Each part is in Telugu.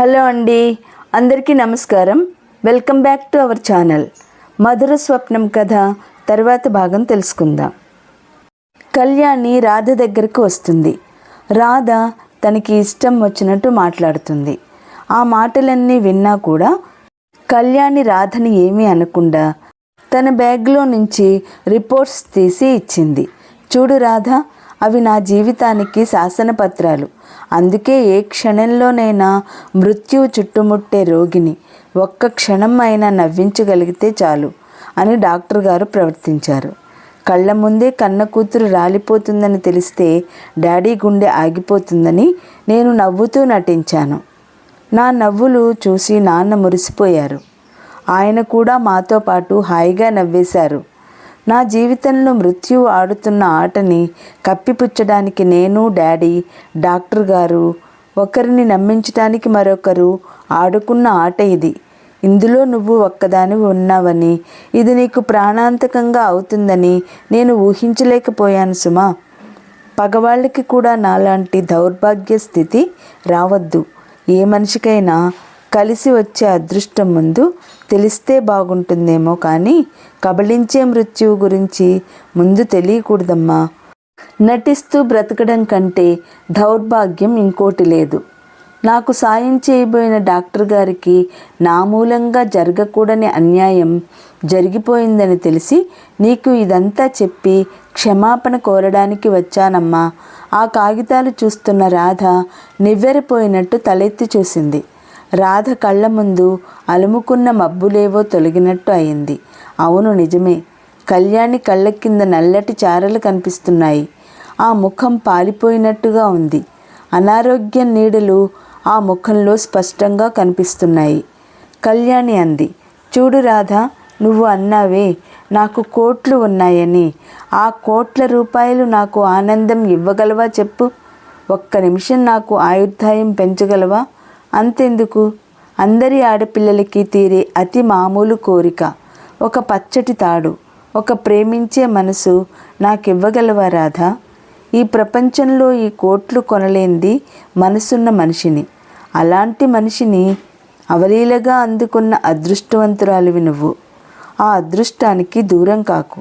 హలో అండి అందరికీ నమస్కారం. Welcome back to our channel. మధుర స్వప్నం కథ తర్వాత భాగం తెలుసుకుందాం. కళ్యాణి రాధ దగ్గరకు వస్తుంది. రాధ తనకి ఇష్టం వచ్చినట్టు మాట్లాడుతుంది. ఆ మాటలన్నీ విన్నా కూడా కళ్యాణి రాధని ఏమీ అనకుండా తన బ్యాగ్లో నుంచి రిపోర్ట్స్ తీసి ఇచ్చింది. చూడు రాధ అవి నా జీవితానికి శాసనపత్రాలు. అందుకే ఏ క్షణంలోనైనా మృత్యువు చుట్టుముట్టే రోగిని ఒక్క క్షణం అయినా నవ్వించగలిగితే చాలు అని డాక్టర్ గారు ప్రవర్తించారు. కళ్ళ ముందే కన్న కూతురు రాలిపోతుందని తెలిస్తే డాడీ గుండె ఆగిపోతుందని నేను నవ్వుతూ నటించాను. నా నవ్వులు చూసి నాన్న మురిసిపోయారు. ఆయన కూడా మాతో పాటు హాయిగా నవ్వేశారు. నా జీవితంలో మృత్యువు ఆడుతున్న ఆటని కప్పిపుచ్చడానికి నేను డాడీ డాక్టర్ గారు ఒకరిని నమ్మించడానికి మరొకరు ఆడుకున్న ఆట ఇది. ఇందులో నువ్వు ఒక్కదాని ఉన్నావని ఇది నీకు ప్రాణాంతకంగా అవుతుందని నేను ఊహించలేకపోయాను సుమా. పగవాళ్ళకి కూడా నాలాంటి దౌర్భాగ్య స్థితి రావద్దు. ఏ మనిషికైనా కలిసి వచ్చే అదృష్టం ముందు తెలిస్తే బాగుంటుందేమో కానీ కబళించే మృత్యువు గురించి ముందు తెలియకూడదమ్మా. నటిస్తూ బ్రతకడం కంటే దౌర్భాగ్యం ఇంకోటి లేదు. నాకు సాయం చేయబోయిన డాక్టర్ గారికి నా మూలంగా జరగకూడని అన్యాయం జరిగిపోయిందని తెలిసి నీకు ఇదంతా చెప్పి క్షమాపణ కోరడానికి వచ్చానమ్మా. ఆ కాగితాలు చూస్తున్న రాధ నివ్వెరపోయినట్టు తలెత్తి చూసింది. రాధ కళ్ళ ముందు అలుముకున్న మబ్బులేవో తొలగినట్టు అయింది. అవును నిజమే. కళ్యాణి కళ్ళ కింద నల్లటి చారలు కనిపిస్తున్నాయి. ఆ ముఖం పాలిపోయినట్టుగా ఉంది. అనారోగ్య నీడలు ఆ ముఖంలో స్పష్టంగా కనిపిస్తున్నాయి. కళ్యాణి అంది. చూడు రాధా నువ్వు అన్నావే నాకు కోట్లు ఉన్నాయని. ఆ కోట్ల రూపాయలు నాకు ఆనందం ఇవ్వగలవా చెప్పు. ఒక్క నిమిషం నాకు ఆయుర్దాయం పెంచగలవా? అంతెందుకు? అందరి ఆడపిల్లలకి తీరే అతి మామూలు కోరిక. ఒక పచ్చటి తాడు ఒక ప్రేమించే మనసు నాకివ్వగలవా రాధా? ఈ ప్రపంచంలో ఈ కోట్లు కొనలేంది మనసున్న మనిషిని. అలాంటి మనిషిని అవలీలగా అందుకున్న అదృష్టవంతురాలివి నువ్వు. ఆ అదృష్టానికి దూరం కాకు.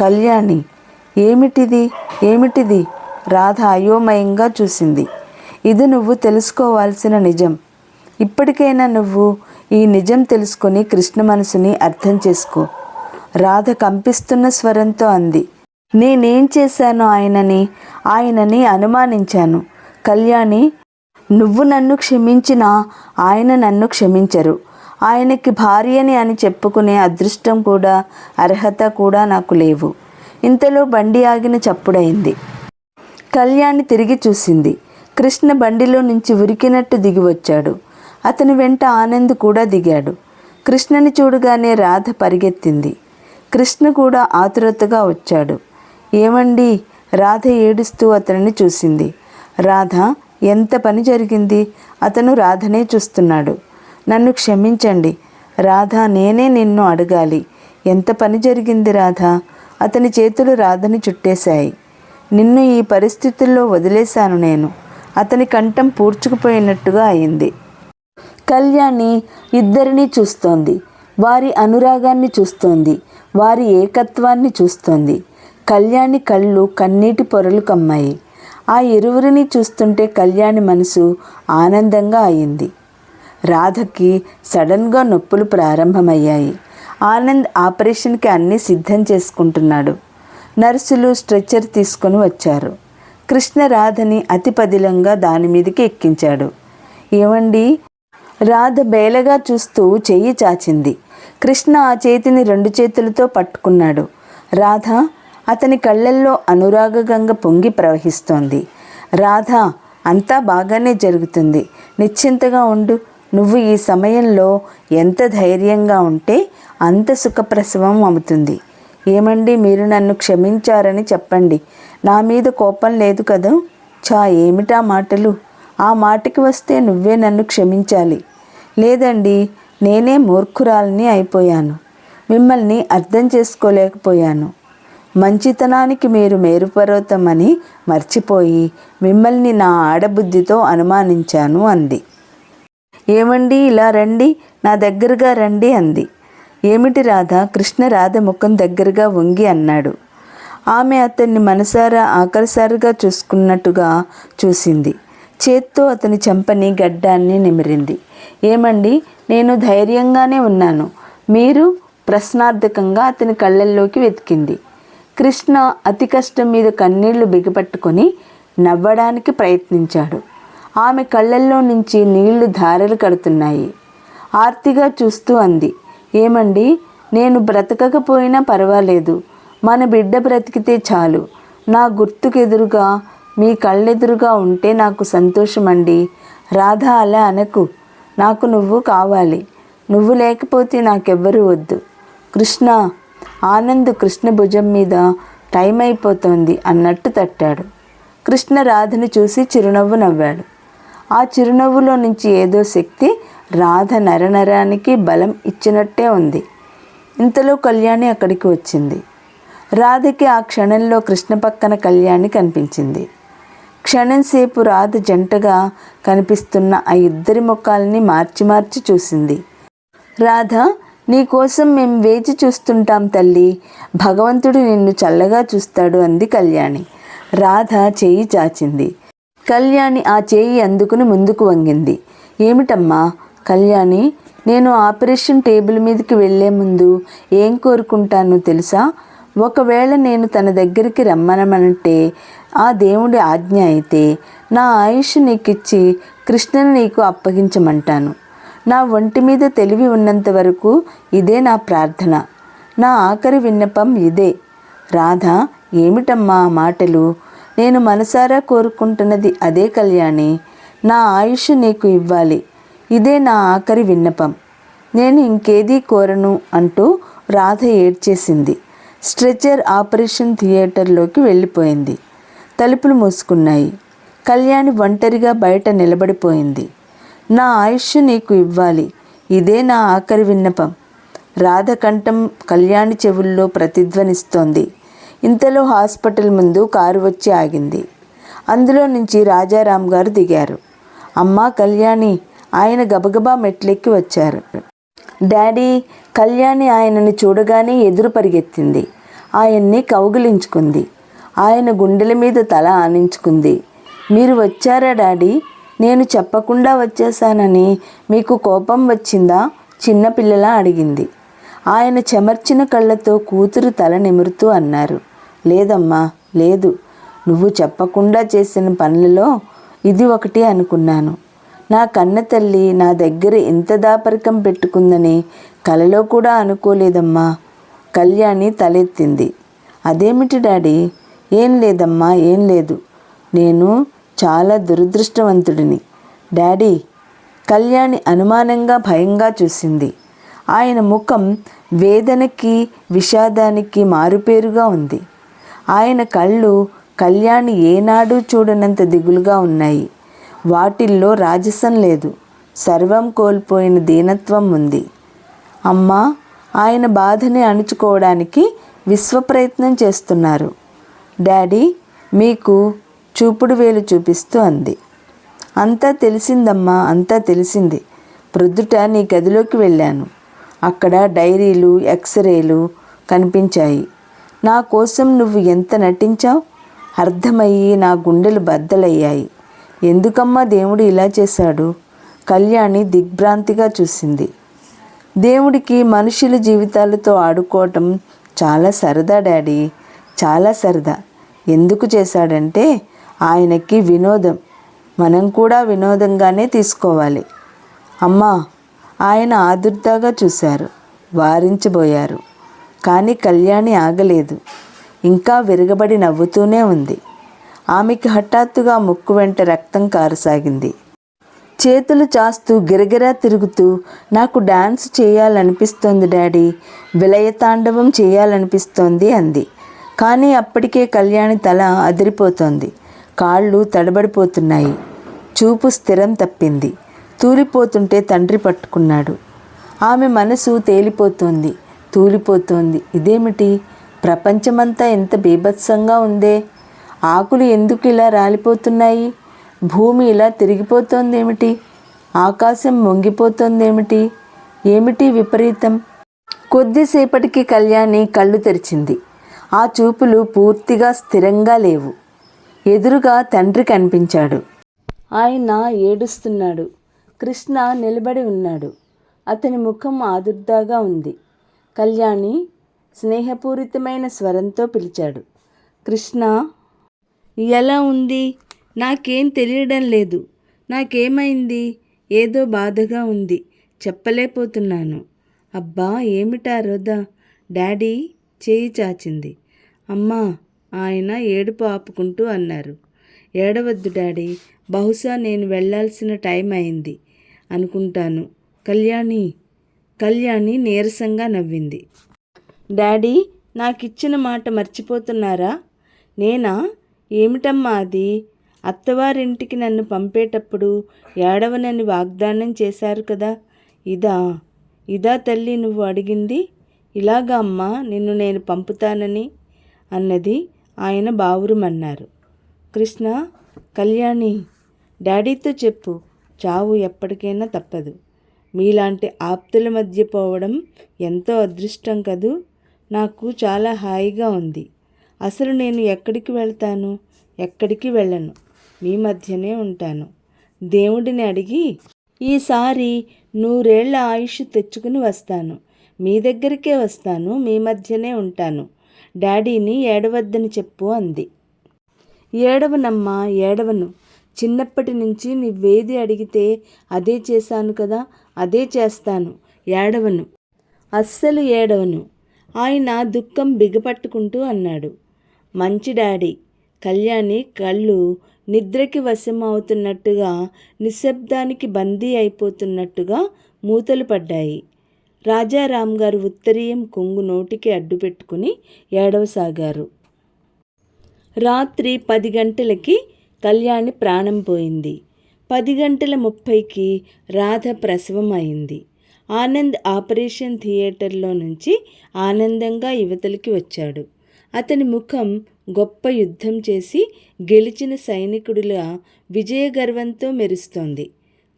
కళ్యాణి ఏమిటిది? ఏమిటిది? రాధ అయోమయంగా చూసింది. ఇది నువ్వు తెలుసుకోవాల్సిన నిజం. ఇప్పటికైనా నువ్వు ఈ నిజం తెలుసుకొని కృష్ణ మనసుని అర్థం చేసుకో. రాధ కంపిస్తున్న స్వరంతో అంది. నేనేం చేశాను ఆయనని ఆయనని అనుమానించాను. కళ్యాణి నువ్వు నన్ను క్షమించినా ఆయన నన్ను క్షమించరు. ఆయనకి భార్యని అని చెప్పుకునే అదృష్టం కూడా అర్హత కూడా నాకు లేవు. ఇంతలో బండి ఆగిన చప్పుడైంది. కళ్యాణి తిరిగి చూసింది. కృష్ణ బండిలో నుంచి ఉరికినట్టు దిగి వచ్చాడు అతని వెంట ఆనంద్ కూడా దిగాడు. కృష్ణని చూడగానే రాధ పరిగెత్తింది. కృష్ణ కూడా ఆతురతగా వచ్చాడు. ఏమండి? రాధ ఏడుస్తూ అతనిని చూసింది. రాధ ఎంత పని జరిగింది? అతను రాధనే చూస్తున్నాడు. నన్ను క్షమించండి. రాధ నేనే నిన్ను అడగాలి. ఎంత పని జరిగింది రాధ? అతని చేతులు రాధని చుట్టేశాయి. నిన్ను ఈ పరిస్థితుల్లో వదిలేశాను నేను. అతని కంఠం పూడ్చుకుపోయినట్టుగా అయింది. కళ్యాణి ఇద్దరినీ చూస్తోంది. వారి అనురాగాన్ని చూస్తోంది. వారి ఏకత్వాన్ని చూస్తోంది. కళ్యాణి కళ్ళు కన్నీటి పొరలు కమ్మాయి. ఆ ఇరువురిని చూస్తుంటే కళ్యాణి మనసు ఆనందంగా అయింది. రాధకి సడన్గా నొప్పులు ప్రారంభమయ్యాయి. ఆనంద్ ఆపరేషన్కి అన్నీ సిద్ధం చేసుకుంటున్నాడు. నర్సులు స్ట్రెచ్చర్ తీసుకొని వచ్చారు. కృష్ణ రాధని అతి పదిలంగా దాని మీదకి ఎక్కించాడు. ఏమండి? రాధ బేలగా చూస్తూ చెయ్యి చాచింది. కృష్ణ ఆ చేతిని రెండు చేతులతో పట్టుకున్నాడు. రాధ అతని కళ్ళల్లో అనురాగగంగ పొంగి ప్రవహిస్తోంది. రాధ అంతా బాగానే జరుగుతుంది. నిశ్చింతగా ఉండు. నువ్వు ఈ సమయంలో ఎంత ధైర్యంగా ఉంటే అంత సుఖప్రసవం అవుతుంది. ఏమండి మీరు నన్ను క్షమించారని చెప్పండి. నా మీద కోపం లేదు కదా? చా ఏమిటా మాటలు? ఆ మాటకి వస్తే నువ్వే నన్ను క్షమించాలి. లేదండి నేనే మూర్ఖురాలని అయిపోయాను. మిమ్మల్ని అర్థం చేసుకోలేకపోయాను. మంచితనానికి మీరు మేరుపర్వతమని మర్చిపోయి మిమ్మల్ని నా ఆడబుద్ధితో అనుమానించాను అంది. ఏమండి ఇలా రండి నా దగ్గరగా రండి అంది. ఏమిటి రాధ కృష్ణ రాధ ముఖం దగ్గరగా వంగి అన్నాడు. ఆమె అతన్ని మనసారా ఆఖరిసారిగా చూసుకున్నట్టుగా చూసింది. చేత్తో అతని చెంపని గడ్డాన్ని నిమిరింది. ఏమండి? నేను ధైర్యంగానే ఉన్నాను. మీరు ప్రశ్నార్థకంగా అతని కళ్ళల్లోకి వెతికింది. కృష్ణ అతి కష్టం మీద కన్నీళ్ళు బిగపట్టుకొని నవ్వడానికి ప్రయత్నించాడు. ఆమె కళ్ళల్లో నుంచి నీళ్ళు ధారలు కడుతున్నాయి. ఆర్తిగా చూస్తూ అంది. ఏమండి? నేను బ్రతకకపోయినా పర్వాలేదు. మన బిడ్డ బ్రతికితే చాలు. నా గుర్తుకెదురుగా మీ కళ్ళెదురుగా ఉంటే నాకు సంతోషమండి. రాధ అలా అనకు. నాకు నువ్వు కావాలి. నువ్వు లేకపోతే నాకెవ్వరూ వద్దు. కృష్ణ ఆనంద్ కృష్ణ భుజం మీద టైం అయిపోతోంది అన్నట్టు తట్టాడు. కృష్ణ రాధని చూసి చిరునవ్వు నవ్వాడు. ఆ చిరునవ్వులో నుంచి ఏదో శక్తి రాధ నరనరానికి బలం ఇచ్చినట్టే ఉంది. ఇంతలో కళ్యాణి అక్కడికి వచ్చింది. రాధకి ఆ క్షణంలో కృష్ణ పక్కన కళ్యాణి కనిపించింది. క్షణంసేపు రాధ జంటగా కనిపిస్తున్న ఆ ఇద్దరి ముఖాల్ని మార్చి మార్చి చూసింది. రాధ నీకోసం మేం మేము వేచి చూస్తుంటాం తల్లి. భగవంతుడు నిన్ను చల్లగా చూస్తాడు అంది కళ్యాణి. రాధ చేయి చాచింది. కళ్యాణి ఆ చేయి అందుకుని ముందుకు వంగింది. ఏమిటమ్మా? కళ్యాణి నేను ఆపరేషన్ టేబుల్ మీదకి వెళ్ళే ముందు ఏం కోరుకుంటానో తెలుసా? ఒకవేళ నేను తన దగ్గరికి రమ్మనమంటే ఆ దేవుడి ఆజ్ఞ అయితే నా ఆయుష్ నీకిచ్చి కృష్ణను నీకు అప్పగించమంటాను. నా ఒంటి మీద తెలివి ఉన్నంత వరకు ఇదే నా ప్రార్థన. నా ఆఖరి విన్నపం ఇదే. రాధ ఏమిటమ్మా మాటలు? నేను మనసారా కోరుకుంటున్నది అదే కళ్యాణి. నా ఆయుష్ నీకు ఇవ్వాలి. ఇదే నా ఆఖరి విన్నపం. నేను ఇంకేదీ కోరను అంటూ రాధ ఏడ్చేసింది. స్ట్రెచర్ ఆపరేషన్ థియేటర్లోకి వెళ్ళిపోయింది. తలుపులు మూసుకున్నాయి. కళ్యాణి ఒంటరిగా బయట నిలబడిపోయింది. నా ఆయుష్ నీకు ఇవ్వాలి. ఇదే నా ఆఖరి విన్నపం. రాధకంఠం కళ్యాణి చెవుల్లో ప్రతిధ్వనిస్తోంది. ఇంతలో హాస్పిటల్ ముందు కారు వచ్చి ఆగింది. అందులో నుంచి రాజారాం గారు దిగారు. అమ్మ కళ్యాణి ఆయన గబగబా మెట్లెక్కి వచ్చారు. డాడీ కళ్యాణి ఆయనని చూడగానే ఎదురు పరిగెత్తింది. ఆయన్ని కౌగిలించుకుంది. ఆయన గుండెల మీద తల ఆనించుకుంది. మీరు వచ్చారా డాడీ? నేను చెప్పకుండా వచ్చేసానని మీకు కోపం వచ్చిందా? చిన్నపిల్లలా అడిగింది. ఆయన చెమర్చిన కళ్ళతో కూతురు తల నిమురుతూ అన్నారు. లేదమ్మా లేదు. నువ్వు చెప్పకుండా చేసిన పనులలో ఇది ఒకటి అనుకున్నాను. నా కన్న తల్లి నా దగ్గర ఇంత దాపరికం పెట్టుకుందని కలలో కూడా అనుకోలేదమ్మా. కళ్యాణి తలెత్తింది. అదేమిటి డాడీ? ఏం లేదమ్మా ఏం లేదు. నేను చాలా దురదృష్టవంతుడిని. డాడీ కళ్యాణి అనుమానంగా భయంగా చూసింది. ఆయన ముఖం వేదనకి విషాదానికి మారుపేరుగా ఉంది. ఆయన కళ్ళు కళ్యాణి ఏనాడూ చూడనంత దిగులుగా ఉన్నాయి. వాటిల్లో రాజసం లేదు. సర్వం కోల్పోయిన దీనత్వం ఉంది. అమ్మా ఆయన బాధని అణుచుకోవడానికి విశ్వప్రయత్నం చేస్తున్నారు. డాడీ మీకు చూపుడు వేలు చూపిస్తూ అంది. అంతా తెలిసిందమ్మా అంతా తెలిసింది. ప్రొద్దుట నీ గదిలోకి వెళ్ళాను. అక్కడ డైరీలు ఎక్స్రేలు కనిపించాయి. నా కోసం నువ్వు ఎంత నటించావు? అర్థమయ్యి నా గుండెలు బద్దలయ్యాయి. ఎందుకమ్మా దేవుడు ఇలా చేశాడు? కళ్యాణి దిగ్భ్రాంతిగా చూసింది. దేవుడికి మనుషుల జీవితాలతో ఆడుకోవటం చాలా సరదా డాడీ. చాలా సరదా. ఎందుకు చేశాడంటే ఆయనకి వినోదం. మనం కూడా వినోదంగానే తీసుకోవాలి. అమ్మా ఆయన ఆదుర్దాగా చూశారు. వారించబోయారు. కానీ కళ్యాణి ఆగలేదు. ఇంకా విరగబడి నవ్వుతూనే ఉంది. ఆమెకి హఠాత్తుగా ముక్కు వెంట రక్తం కారసాగింది. చేతులు చాస్తూ గిరగిరా తిరుగుతూ నాకు డాన్స్ చేయాలనిపిస్తోంది డాడీ. విలయతాండవం చేయాలనిపిస్తోంది అంది. కానీ అప్పటికే కళ్యాణి తల అదిరిపోతోంది. కాళ్ళు తడబడిపోతున్నాయి. చూపు స్థిరం తప్పింది. తూలిపోతుంటే తండ్రి పట్టుకున్నాడు. ఆమె మనసు తేలిపోతోంది. తూలిపోతోంది. ఇదేమిటి? ప్రపంచమంతా ఎంత బీభత్సంగా ఉందే? ఆకులు ఎందుకు ఇలా రాలిపోతున్నాయి? భూమి ఇలా తిరిగిపోతోందేమిటి? ఆకాశం మొంగిపోతోందేమిటి? ఏమిటి విపరీతం? కొద్దిసేపటికి కళ్యాణి కళ్ళు తెరిచింది. ఆ చూపులు పూర్తిగా స్థిరంగా లేవు. ఎదురుగా తండ్రి కనిపించాడు. ఆయన ఏడుస్తున్నాడు. కృష్ణ నిలబడి ఉన్నాడు. అతని ముఖం ఆదుర్దాగా ఉంది. కళ్యాణి స్నేహపూరితమైన స్వరంతో పిలిచాడు. కృష్ణ ఎలా ఉంది? నాకేం తెలియడం లేదు. నాకేమైంది? ఏదో బాధగా ఉంది. చెప్పలేకపోతున్నాను. అబ్బా ఏమిటా రోదా డాడీ చేయి చాచింది. అమ్మా ఆయన ఏడుపు ఆపుకుంటూ అన్నారు. ఏడవద్దు డాడీ బహుశా నేను వెళ్ళాల్సిన టైం అయింది అనుకుంటాను. కళ్యాణి కళ్యాణి నీరసంగా నవ్వింది. డాడీ నాకిచ్చిన మాట మర్చిపోతున్నారా? నేనా? ఏమిటమ్మా అది? అత్తవారింటికి నన్ను పంపేటప్పుడు ఏడవనని వాగ్దానం చేశారు కదా. ఇదా ఇదా తల్లి నువ్వు అడిగింది? ఇలాగా అమ్మా నిన్ను నేను పంపుతానని అన్నది ఆయన బావురుమన్నారు. కృష్ణ కళ్యాణి డాడీతో చెప్పు చావు ఎప్పటికైనా తప్పదు. మీలాంటి ఆప్తుల మధ్య పోవడం ఎంతో అదృష్టం కదూ? నాకు చాలా హాయిగా ఉంది. అసలు నేను ఎక్కడికి వెళ్తాను? ఎక్కడికి వెళ్ళను? మీ మధ్యనే ఉంటాను. దేవుడిని అడిగి ఈసారి నూరేళ్ళ ఆయుష్ తెచ్చుకుని వస్తాను. మీ దగ్గరికే వస్తాను మీ మధ్యనే ఉంటాను. డాడీని ఏడవద్దని చెప్పు అంది. ఏడవనమ్మా ఏడవను. చిన్నప్పటి నుంచి నువ్వేది అడిగితే అదే చేశాను కదా అదే చేస్తాను. ఏడవను. అస్సలు ఏడవను. ఆయన దుఃఖం బిగపట్టుకుంటూ అన్నాడు. మంచి డాడీ. కళ్యాణి కళ్ళు నిద్రకి వశం అవుతున్నట్టుగా నిశ్శబ్దానికి బందీ అయిపోతున్నట్టుగా మూతలు పడ్డాయి. రాజారాం గారు ఉత్తరీయం కొంగు నోటికి అడ్డు పెట్టుకుని ఏడవసాగారు. రాత్రి పది గంటలకి కళ్యాణి ప్రాణం పోయింది. పది గంటల ముప్పైకి రాధ ప్రసవం అయింది. ఆనంద్ ఆపరేషన్ థియేటర్లో నుంచి ఆనందంగా యువతలకి వచ్చాడు. అతని ముఖం గొప్ప యుద్ధం చేసి గెలిచిన సైనికుడిలా విజయగర్వంతో మెరుస్తోంది.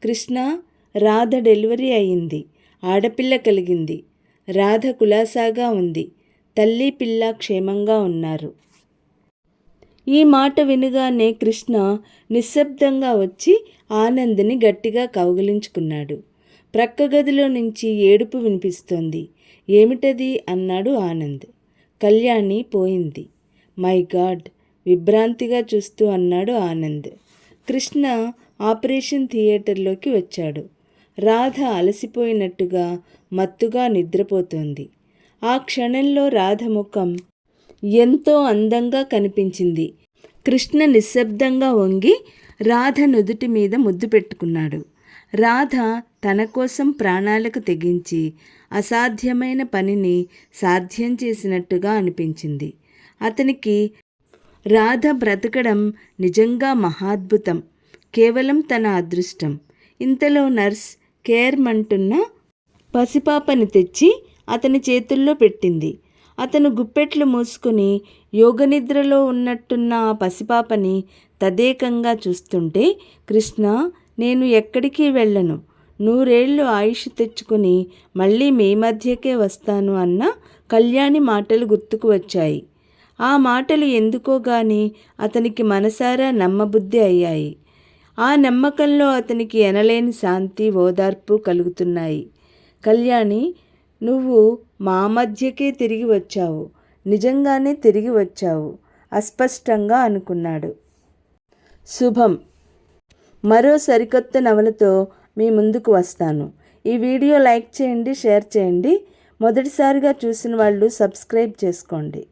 కృష్ణ రాధ డెలివరీ అయింది. ఆడపిల్ల కలిగింది. రాధ కులాసాగా ఉంది. తల్లి పిల్ల క్షేమంగా ఉన్నారు. ఈ మాట వినగానే కృష్ణ నిశ్శబ్దంగా వచ్చి ఆనంద్ని గట్టిగా కౌగిలించుకున్నాడు. ప్రక్క గదిలో నుంచి ఏడుపు వినిపిస్తోంది. ఏమిటది? అన్నాడు ఆనంద్. కళ్యాణి పోయింది. మై గాడ్ విభ్రాంతిగా చూస్తూ అన్నాడు ఆనంద్. కృష్ణ ఆపరేషన్ థియేటర్లోకి వచ్చాడు. రాధ అలసిపోయినట్టుగా మత్తుగా నిద్రపోతోంది. ఆ క్షణంలో రాధ ముఖం ఎంతో అందంగా కనిపించింది. కృష్ణ నిశ్శబ్దంగా వంగి రాధ నుదుటి మీద ముద్దు పెట్టుకున్నాడు. రాధ తన కోసం ప్రాణాలకు తెగించి అసాధ్యమైన పనిని సాధ్యం చేసినట్టుగా అనిపించింది. అతనికి రాధ బ్రతకడం నిజంగా మహాద్భుతం. కేవలం తన అదృష్టం. ఇంతలో నర్స్ కేర్మంటున్న పసిపాపని తెచ్చి అతని చేతుల్లో పెట్టింది. అతను గుప్పెట్లు మూసుకుని యోగనిద్రలో ఉన్నట్టున్న ఆ పసిపాపని తదేకంగా చూస్తుంటే కృష్ణ నేను ఎక్కడికి వెళ్ళను? నూరేళ్ళు ఆయుష్ తెచ్చుకుని మళ్ళీ మీ మధ్యకే వస్తాను అన్న కళ్యాణి మాటలు గుర్తుకు వచ్చాయి. ఆ మాటలు ఎందుకో గాని అతనికి మనసారా నమ్మబుద్ధి అయ్యాయి. ఆ నమ్మకంలో అతనికి ఎనలేని శాంతి ఓదార్పు కలుగుతున్నాయి. కళ్యాణి నువ్వు మా మధ్యకే తిరిగి వచ్చావు. నిజంగానే తిరిగి వచ్చావు. అస్పష్టంగా అనుకున్నాడు. శుభం. మరో సరికొత్త నవలతో మీ ముందుకు వస్తాను. ఈ వీడియో లైక్ చేయండి షేర్ చేయండి. మొదటిసారిగా చూసిన వాళ్ళు సబ్స్క్రైబ్ చేసుకోండి.